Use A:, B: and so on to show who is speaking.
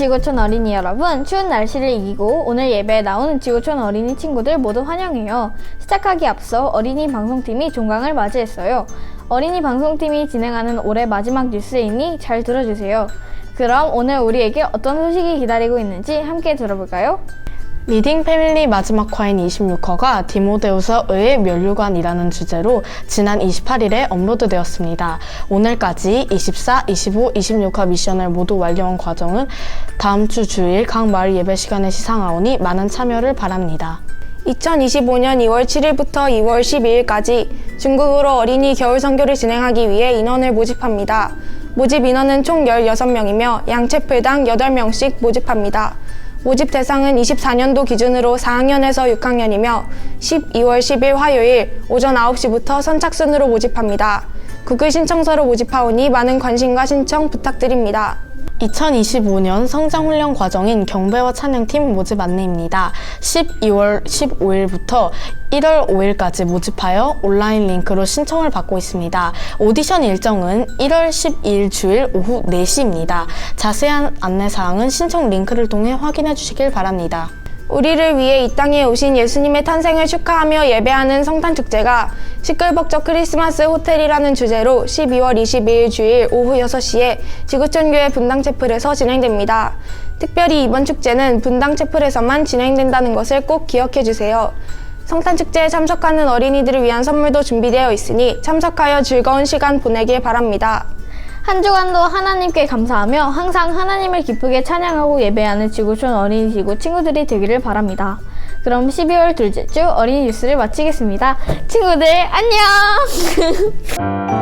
A: 지구촌 어린이 여러분, 추운 날씨를 이기고 오늘 예배에 나오는 지구촌 어린이 친구들 모두 환영해요. 시작하기 앞서 어린이 방송팀이 종강을 맞이했어요. 어린이 방송팀이 진행하는 올해 마지막 뉴스이니 잘 들어주세요. 그럼 오늘 우리에게 어떤 소식이 기다리고 있는지 함께 들어볼까요?
B: 리딩 패밀리 마지막 화인 26화가 디모데우서 의 멸류관이라는 주제로 지난 28일에 업로드되었습니다. 오늘까지 24, 25, 26화 미션을 모두 완료한 과정은 다음 주 주일 각 마을 예배 시간에 시상하오니 많은 참여를 바랍니다.
C: 2025년 2월 7일부터 2월 12일까지 중국어로 어린이 겨울 선교를 진행하기 위해 인원을 모집합니다. 모집 인원은 총 16명이며 양 채플당 8명씩 모집합니다. 모집 대상은 24년도 기준으로 4학년에서 6학년이며 12월 10일 화요일 오전 9시부터 선착순으로 모집합니다. 구글 신청서로 모집하오니 많은 관심과 신청 부탁드립니다.
B: 2025년 성장훈련 과정인 경배와 찬양팀 모집 안내입니다. 12월 15일부터 1월 5일까지 모집하여 온라인 링크로 신청을 받고 있습니다. 오디션 일정은 1월 12일 주일 오후 4시입니다. 자세한 안내사항은 신청 링크를 통해 확인해 주시길 바랍니다.
C: 우리를 위해 이 땅에 오신 예수님의 탄생을 축하하며 예배하는 성탄 축제가 시끌벅적 크리스마스 호텔이라는 주제로 12월 22일 주일 오후 6시에 지구촌교회 분당 채플에서 진행됩니다. 특별히 이번 축제는 분당 채플에서만 진행된다는 것을 꼭 기억해 주세요. 성탄 축제에 참석하는 어린이들을 위한 선물도 준비되어 있으니 참석하여 즐거운 시간 보내길 바랍니다.
A: 한 주간도 하나님께 감사하며 항상 하나님을 기쁘게 찬양하고 예배하는 지구촌 어린이 지구 친구들이 되기를 바랍니다. 그럼 12월 둘째 주 어린이 뉴스를 마치겠습니다. 친구들 안녕!